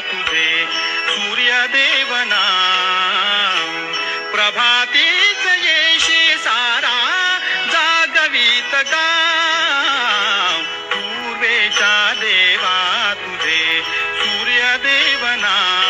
तुझे सूर्यदेवना प्रभातीच येशी सारा जागवीत गाव पूर्वेच्या देवा तुझे सूर्यदेवना विधाता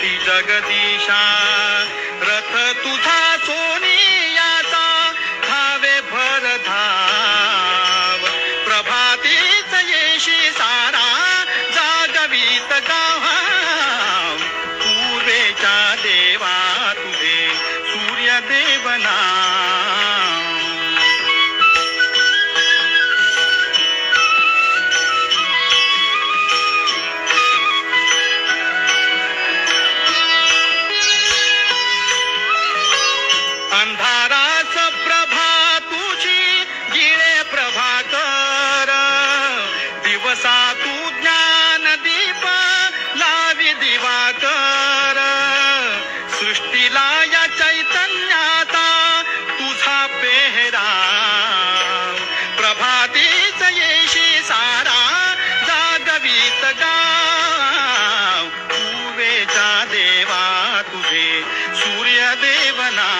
ती जगदीशा रथ तुझा सोनी असा तू ज्ञान दीप लावी दिवाकर सृष्टीला या चैतन्याचा तुझा पेहरा प्रभातीच येशी सारा जागवीत गाव पूवेच्या देवा तुझे सूर्यदेवना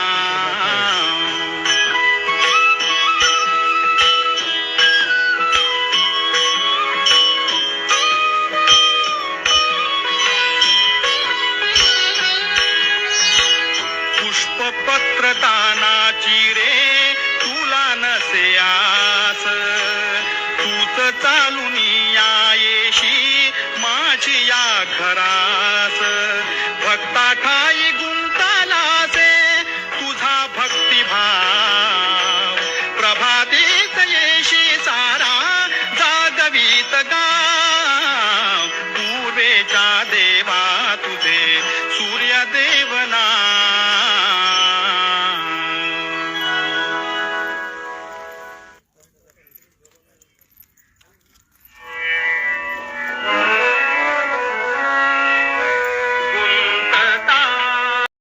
पुष्पपत्र तानाची रे तुला नसे आस. तूच चालून येशी माझी या घरास. भक्ता ठाई गुंतालासे तुझा भक्तिभाव. प्रभातीत येशी सारा जागवीत गा